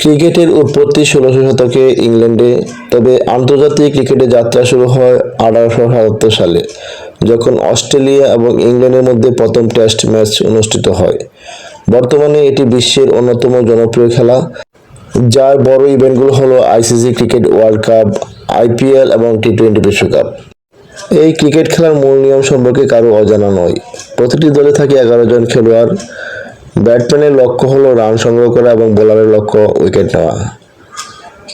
ক্রিকেটের উৎপত্তি ষোলোশো শতকে ইংল্যান্ডে, তবে আন্তর্জাতিক ক্রিকেটে যাত্রা শুরু হয় আঠারোশো সাতাত্তর সালে, যখন অস্ট্রেলিয়া এবং ইংল্যান্ডের মধ্যে প্রথম টেস্ট ম্যাচ অনুষ্ঠিত হয়। বর্তমানে এটি বিশ্বের অন্যতম জনপ্রিয় খেলা, যার বড় ইভেন্টগুলো হলো ICC cricket world cup, IPL এবং টি টোয়েন্টি বিশ্বকাপ। এই ক্রিকেট খেলার মূল নিয়ম সম্পর্কে কারও অজানা নয়। প্রতিটি দলে থাকে এগারো জন খেলোয়াড় ব্যাটম্যানের লক্ষ্য হলো রান সংগ্রহ করা এবং বোলারের লক্ষ্য উইকেট নেওয়া।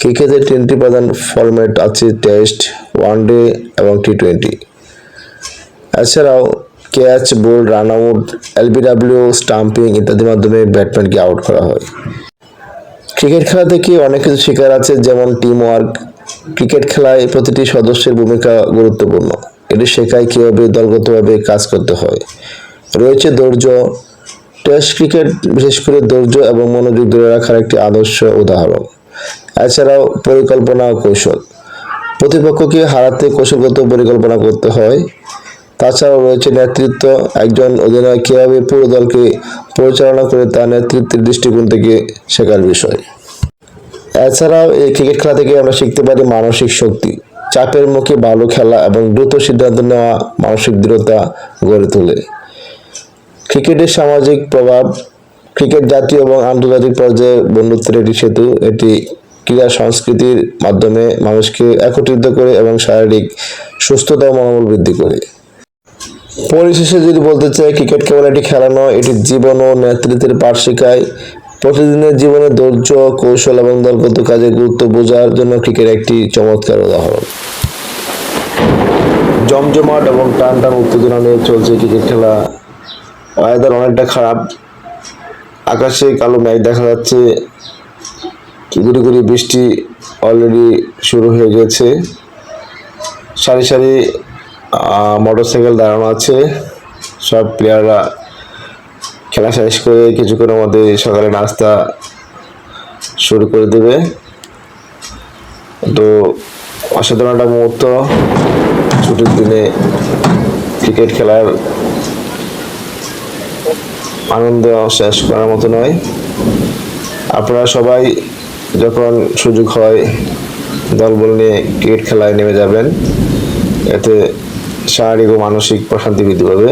ক্রিকেটের তিনটি প্রধান ফরম্যাট আছে টেস্ট ওয়ানডে এবং টি টোয়েন্টি এছাড়াও catch, bowled run out LBW, stumping ইত্যাদির মাধ্যমে ব্যাটম্যানকে আউট করা হয়। ক্রিকেট খেলা থেকে অনেক কিছু শেখার আছে, যেমন টিম ওয়ার্ক ক্রিকেট খেলায় প্রতিটি সদস্যের ভূমিকা গুরুত্বপূর্ণ। এটি শেখায় কীভাবে দলগতভাবে কাজ করতে হয়। রয়েছে ধৈর্য টেস্ট ক্রিকেট, বিশেষ করে ধৈর্য এবং মনোযোগ ধরে রাখার একটি আদর্শ উদাহরণ। এছাড়াও পরিকল্পনা ও কৌশল। প্রতিপক্ষকে হারাতে কৌশলগত পরিকল্পনা করতে হয়। তাছাড়াও রয়েছে নেতৃত্ব। একজন অধিনায়ক কীভাবে পুরো দলকে পরিচালনা করে তার নেতৃত্বের দৃষ্টিকোণ থেকে শেখার বিষয়। এছাড়াও এই ক্রিকেট খেলা থেকে আমরা শিখতে পারি মানসিক শক্তি। চাপের মুখে ভালো খেলা এবং দ্রুত সিদ্ধান্ত নেওয়া মানসিক দৃঢ়তা গড়ে তোলে। ক্রিকেটের সামাজিক প্রভাব, ক্রিকেট জাতীয় এবং আন্তর্জাতিক পর্যায়ে বন্ধুত্বের একটি সেতু, এটি ক্রীড়া সংস্কৃতির মাধ্যমে মানুষকে একত্রিত করে এবং শারীরিক সুস্থতা মনোবল বৃদ্ধি করে। পরিশেষে যদি বলতে চাই, ক্রিকেট কেবল একটি খেলা নয়, এটি জীবন ও নেতৃত্বের পাঠ শেখায় প্রতিদিনের জীবনে ধৈর্য, কৌশল এবং দলগত কাজের গুরুত্ব বোঝার জন্য ক্রিকেট একটি চমৎকার উদাহরণ। জমজমাট এবং টান টান উত্তেজনা নিয়ে চলছে ক্রিকেট খেলা। ওয়েদার অনেকটা খারাপ। আকাশে কালো মেঘ দেখা যাচ্ছে। গুড়ি গুড়ি বৃষ্টি অলরেডি শুরু হয়ে গেছে। সারি সারি মোটরসাইকেল দাঁড়ানো আছে। সব প্লেয়াররা খেলা শেষ করে কিছুক্ষণের মধ্যে সকালে নাস্তা শুরু করে দেবে। তো অসাধারণ একটা মুহূর্ত। ছুটির দিনে ক্রিকেট খেলার আনন্দ শেষ করার মতো নয়। আপনারা সবাই যখন সুযোগ হয় দলবল নিয়ে ক্রিকেট খেলায় নেমে যাবেন, এতে শারীরিক ও মানসিক প্রশান্তি বৃদ্ধি পাবে।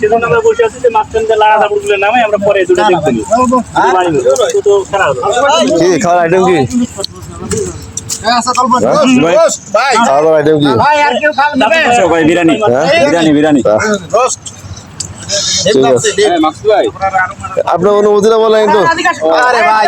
সেজন্য আমরা বসে আছি যে মাঝখান দিয়ে লাগা তারপর নামে আমরা পরে দুটো দেখতে নিই তো তো কি খাওয়ার আইটেম কি খাওয়ার আইটেম কি ভাই বিরিয়ানি বিরিয়ানি বিরিয়ানি ঠিক আছে আপনার বলেন তো আরে ভাই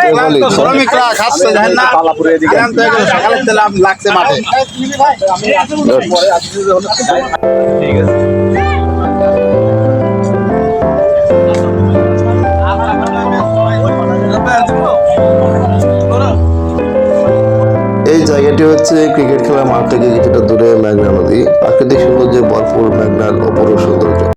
জায়গাটি হচ্ছে ক্রিকেট খেলার মাঠ থেকে কিছুটা দূরে মেঘনা নদী। প্রাকৃতিক সৌন্দর্যে ভরপুর মেঘনার অপরূপ সৌন্দর্য।